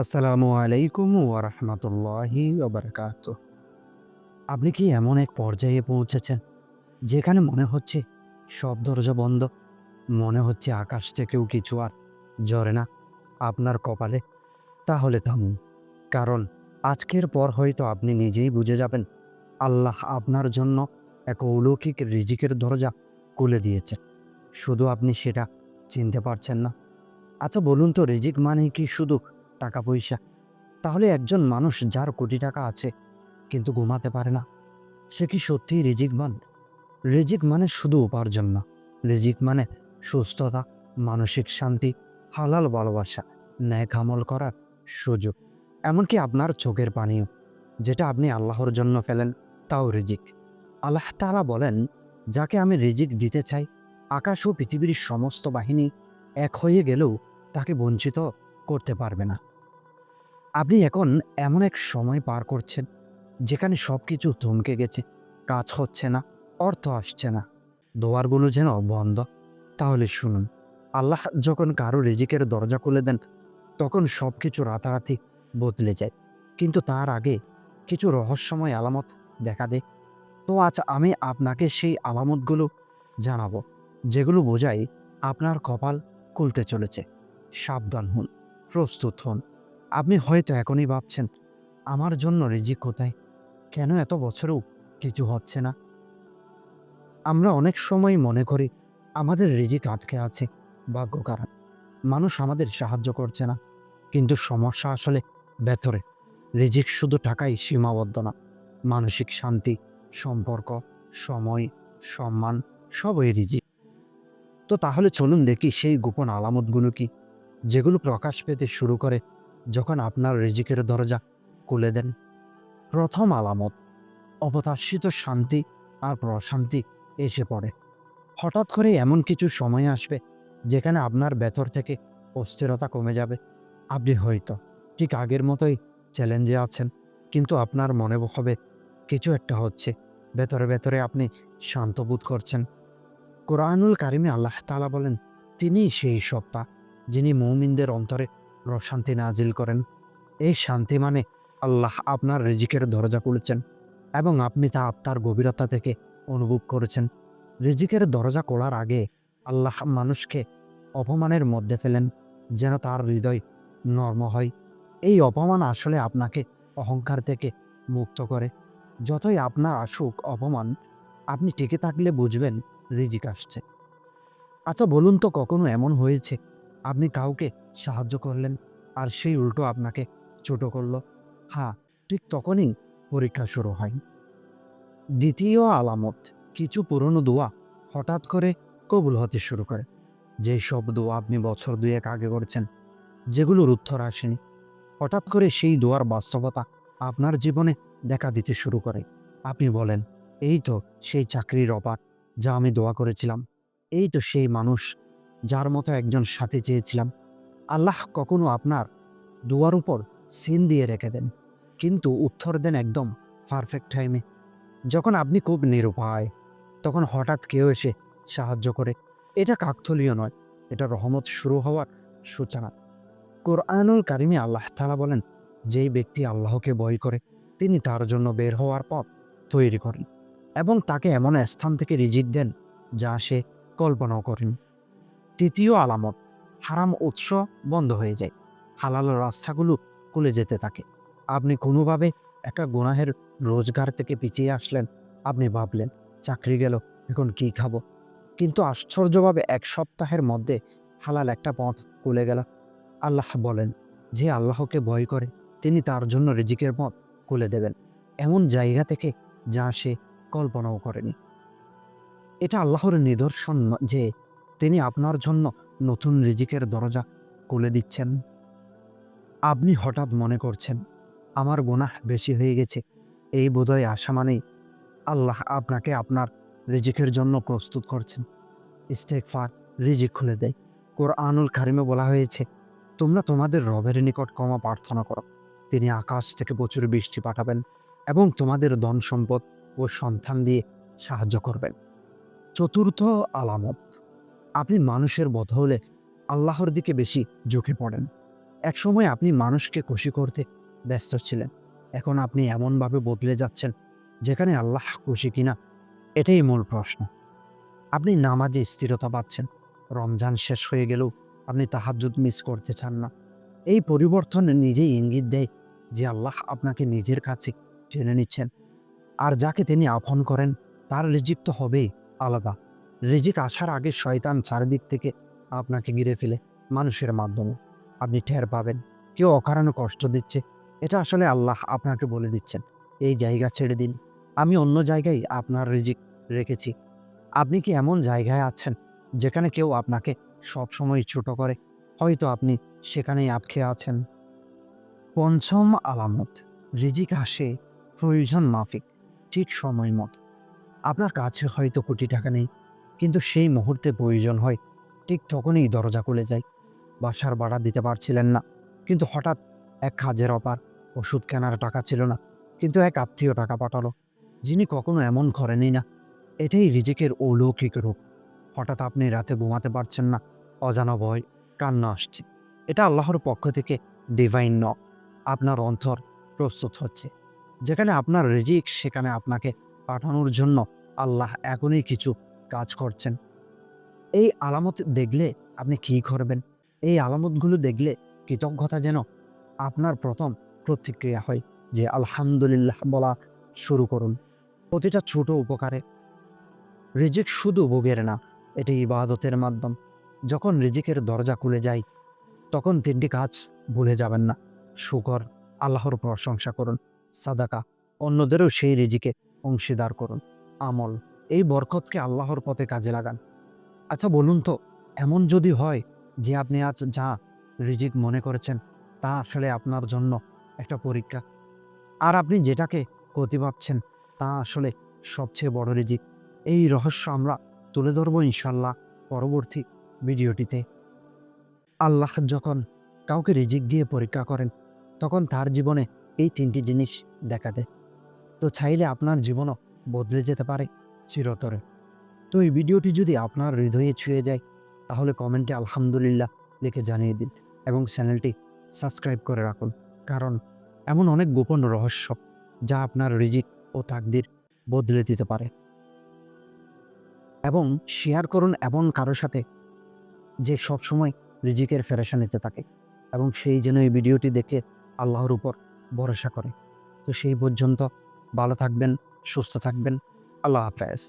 আসসালামু আলাইকুম ওরহমতুল্লাহি ওবরকাত আপনি কি এমন এক পর্যায়ে পৌঁছেছেন, যেখানে মনে হচ্ছে সব দরজা বন্ধ, মনে হচ্ছে আকাশ থেকেও কিছু আর ঝরে না আপনার কপালে? তাহলে থামুন, কারণ আজকের পর হয়তো আপনি নিজেই বুঝে যাবেন, আল্লাহ আপনার জন্য এক অলৌকিক রিজিকের দরজা খুলে দিয়েছে শুধু আপনি সেটা চিনতে পারছেন না। আচ্ছা বলুন তো, রিজিক মানে কি শুধু টাকা পয়সা তাহলে একজন মানুষ যার কোটি টাকা আছে, কিন্তু ঘুমাতে পারে না, সে কি সত্যিই রিজিকবান রিজিক মানে শুধু উপার্জন না, রিজিক মানে সুস্থতা, মানসিক শান্তি, হালাল ভালোবাসা, ন্যায় আমল করার সুযোগ। এমনকি আপনার চোখের পানীয় যেটা আপনি আল্লাহর জন্য ফেলেন, তাও রিজিক। আল্লাহ তাআলা বলেন, যাকে আমি রিজিক দিতে চাই, আকাশ ও পৃথিবীর সমস্ত বাহিনী এক হয়ে গেলেও তাকে বঞ্চিত করতে পারবে না। আপনি এখন এমন এক সময় পার করছেন, যেখানে সব কিছু থমকে গেছে, কাজ হচ্ছে না, অর্থ আসছে না, দোয়ারগুলো যেন বন্ধ। তাহলে শুনুন, আল্লাহ যখন কারও রেজিকের দরজা খুলে দেন, তখন সব কিছু রাতারাতি বদলে যায়। কিন্তু তার আগে কিছু রহস্যময় আলামত দেখা দেয়। তো আজ আমি আপনাকে সেই আলামতগুলো জানাব, যেগুলো বোঝায় আপনার কপাল খুলতে চলেছে। সাবধান হন, প্রস্তুত হন। আপনি হয়তো এখনই ভাবছেন, আমার জন্য রিজিক কোথায়? কেন এত বছরেও কিছু হচ্ছে না? আমরা অনেক সময় মনে করি, আমাদের রিজিক আটকে আছে, ভাগ্য কারণ মানুষ আমাদের সাহায্য করছে না। কিন্তু সমস্যা আসলে ভেতরে। রিজিক শুধু টাকাই সীমাবদ্ধ না। মানসিক শান্তি, সম্পর্ক, সময়, সম্মান, সবই রিজিক। তো তাহলে চলুন দেখি সেই গোপন আলামতগুলো কি, যেগুলো প্রকাশ পেতে শুরু করে যখন আপনার রিজিকের দরজা খুলে দেন, প্রথম আলামত অপতাশিত শান্তি আর প্রশান্তি এসে পড়ে। হঠাৎ করে এমন কিছু সময় আসবে যেখানে আপনার ভেতর থেকে অস্থিরতা কমে যাবে। আপনি হয়তো ঠিক আগের মতোই চ্যালেঞ্জে আছেন, কিন্তু আপনার মনে হবে কিছু একটা হচ্ছে। ভেতরে ভেতরে আপনি শান্ত বোধ করছেন। কোরআনুল কারিমে আল্লাহ তালা বলেন, তিনি সেই সত্তা যিনি মৌমিনদের অন্তরে প্রশান্তি নাজিল করেন। এই শান্তি মানে আল্লাহ আপনার রিজিকের দরজা খুলেছেন এবং আপনি তা আপনার গভীরতা থেকে অনুভব করেছেন। রিজিকের দরজা খোলার আগে আল্লাহ মানুষকে অপমানের মধ্যে ফেলেন যেন তার হৃদয় নর্ম হয়। এই অপমান আসলে আপনাকে অহংকার থেকে মুক্ত করে। যতই আপনার আসুক অপমান, আপনি টিকে থাকলে বুঝবেন রিজিক আসছে। আচ্ছা বলুন তো কখনো এমন হয়েছে আপনি কাউকে সাহায্য করলেন আর সেই উল্টো আপনাকে ছোট করল। হ্যাঁ ঠিক তখনই পরীক্ষা শুরু হয়। দ্বিতীয় আলামত, কিছু পুরনো দোয়া হঠাৎ করে কবুল হতে শুরু করে। যে সব দোয়া আপনি বছর দুয়েক আগে করেছেন, যেগুলোর উত্তর আসেনি, হঠাৎ করে সেই দোয়ার বাস্তবতা আপনার জীবনে দেখা দিতে শুরু করে। আপনি বলেন, এই তো সেই চাকরির অপার যা আমি দোয়া করেছিলাম, এই তো সেই মানুষ যার মতো একজন সাথে চেয়েছিলাম। আল্লাহ কখনো আপনার দুয়ার উপর সিন দিয়ে রেখে দেন, কিন্তু উত্তর দেন একদম পারফেক্ট টাইমে যখন আপনি খুব নিরুপায়, তখন হঠাৎ কেউ এসে সাহায্য করে। এটা কাকথলীয় নয়, এটা রহমত শুরু হওয়ার সূচনা। কোরআনুল কারিমে আল্লাহ তালা বলেন, যেই ব্যক্তি আল্লাহকে ভয় করে, তিনি তার জন্য বের হওয়ার পথ তৈরি করেন এবং তাকে এমন স্থান থেকে রিজিক দেন যা সে কল্পনাও করেন। তৃতীয় আলামত, হারাম উৎস বন্ধ হয়ে যায়। হালাল রাস্তাগুলো খুলে যেতে থাকে। আপনি কোনোভাবে একটা গুনাহের রোজগার থেকে পিছিয়ে আসলেন, আপনি ভাবলেন, চাকরি গেল, এখন কি খাব? কিন্তু আশ্চর্যভাবে এক সপ্তাহের মধ্যে হালাল একটা পথ খুলে গেল। আল্লাহ বলেন, যে আল্লাহকে ভয় করে, তিনি তার জন্য রিজিকের পথ খুলে দেবেন। এমন জায়গা থেকে যা সে কল্পনাও করেনি। এটা আল্লাহর নিদর্শন যে তিনি আপনার জন্য নতুন রিজিকের দরজা খুলে দিচ্ছেন। আপনি হঠাৎ মনে করছেন, আমার গুনাহ বেশি হয়ে গেছে। এই বোধহয় আশা মানেই আল্লাহ আপনাকে আপনার রিজিকের জন্য প্রস্তুত করছেন। ইস্তেকফার রিজিক খুলে দেয়। কোরআনুল কারিমে বলা হয়েছে, তোমরা তোমাদের রবের নিকট ক্ষমা প্রার্থনা করো। তিনি আকাশ থেকে প্রচুর বৃষ্টি পাঠাবেন এবং তোমাদের ধন সম্পদ ও সন্তান দিয়ে সাহায্য করবেন। চতুর্থ আলামত। আপনি মানুষের বধ হলে আল্লাহর দিকে বেশি ঝুঁকে পড়েন। একসময় আপনি মানুষকে খুশি করতে ব্যস্ত ছিলেন। এখন আপনি এমনভাবে বদলে যাচ্ছেন যেখানে আল্লাহ খুশি কিনা এটাই মূল প্রশ্ন। আপনি নামাজে স্থিরতা পাচ্ছেন, রমজান শেষ হয়ে গেলেও আপনি তাহাজ্জুদ মিস করতে চান না। এই পরিবর্তন নিজেই ইঙ্গিত দেয় যে আল্লাহ আপনাকে নিজের কাছে টেনে নিচ্ছেন। আর যাকে তিনি আপন করেন, তার রিজিক তো হবেই আলাদা। রিজিক আসার আগে শয়তান চারিদিক থেকে আপনাকে ঘিরে ফেলে মানুষের মাধ্যমে। আপনি ঠের পাবেন, কেউ অকারণে কষ্ট দিচ্ছে। এটা আসলে আল্লাহ আপনাকে বলে দিচ্ছেন, এই জায়গা ছেড়ে দিন। আমি অন্য জায়গায় আপনার রিজিক রেখেছি। আপনি কি এমন জায়গায় আছেন যেখানে কেউ আপনাকে সবসময় ছোট করে? হয়তো আপনি সেখানেই আটকে আছেন। পঞ্চম আলামত, রিজিক আসে প্রয়োজন মাফিক, ঠিক সময় মত। আপনার কাছে হয়তো কোটি টাকা নেই কিন্তু সেই মুহূর্তে প্রয়োজন হয়। ঠিক তখনই দরজা খুলে যায়। বাসার ভাড়া দিতে পারছিলেন না। কিন্তু হঠাৎ এক কাজের অপার ওষুধ কেনার টাকা ছিল না। কিন্তু এক আত্মীয় টাকা পাঠালো। যিনি কখনো এমন করেনি না। এটাই রিজিকের অলৌকিক রূপ। হঠাৎ আপনি রাতে ঘুমাতে পারছেন না। অজানা ভয়, কান্না আসছে। এটা আল্লাহর পক্ষ থেকে ডিভাইন ন আপনার অন্তর প্রস্তুত হচ্ছে। যেখানে আপনার রিজিক, সেখানে আপনাকে পাঠানোর জন্য আল্লাহ এখনই কিছু কাজ করছেন। এই আলামত দেখলে আপনি কী করবেন? এই আলামতগুলো দেখলে কৃতজ্ঞতা যেন আপনার প্রথম প্রতিক্রিয়া হয় যে আলহামদুলিল্লাহ বলা শুরু করুন। প্রতিটা ছোট উপকারে রিজিক শুধু ভোগের না, এটি ইবাদতের মাধ্যম। যখন রিজিকের দরজা খুলে যায়, তখন তিনটি কাজ ভুলে যাবেন না। শুকর, আল্লাহর প্রশংসা করুন। সাদাকা, অন্যদেরও সেই রিজিকে অংশীদার করুন। আমল। এই বরকতকে আল্লাহর পথে কাজে লাগান। আচ্ছা বলুন তো, এমন যদি হয় যে আপনি আজ যা রিজিক মনে করেছেন, তা আসলে আপনার জন্য একটা পরীক্ষা। আর আপনি যেটাকে ক্ষতি ভাবছেন, তা আসলে সবচেয়ে বড় রিজিক। এই রহস্য আমরা তুলে ধরবো ইনশাল্লাহ পরবর্তী ভিডিওটিতে। আল্লাহ যখন কাউকে রিজিক দিয়ে পরীক্ষা করেন, তখন তার জীবনে এই তিনটি জিনিস দেখা দেয়। তো চাইলে আপনার জীবনও বদলে যেতে পারে। চিরতরে। তো এই ভিডিওটি যদি আপনার হৃদয়ে ছুঁয়ে যায়, তাহলে কমেন্টে আলহামদুলিল্লাহ লিখে জানিয়ে দিন এবং চ্যানেলটি সাবস্ক্রাইব করে রাখুন। কারণ এমন অনেক গোপন রহস্য যা আপনার রিজিক ও তাকদির বদলে দিতে পারে। এবং শেয়ার করুন এমন কারোর সাথে যে সবসময় রিজিকের ফেরেশা নিতে থাকে এবং সেই যেন এই ভিডিওটি দেখে আল্লাহর উপর ভরসা করে। তো সেই পর্যন্ত ভালো থাকবেন, সুস্থ থাকবেন। আল্লাহ হাফেজ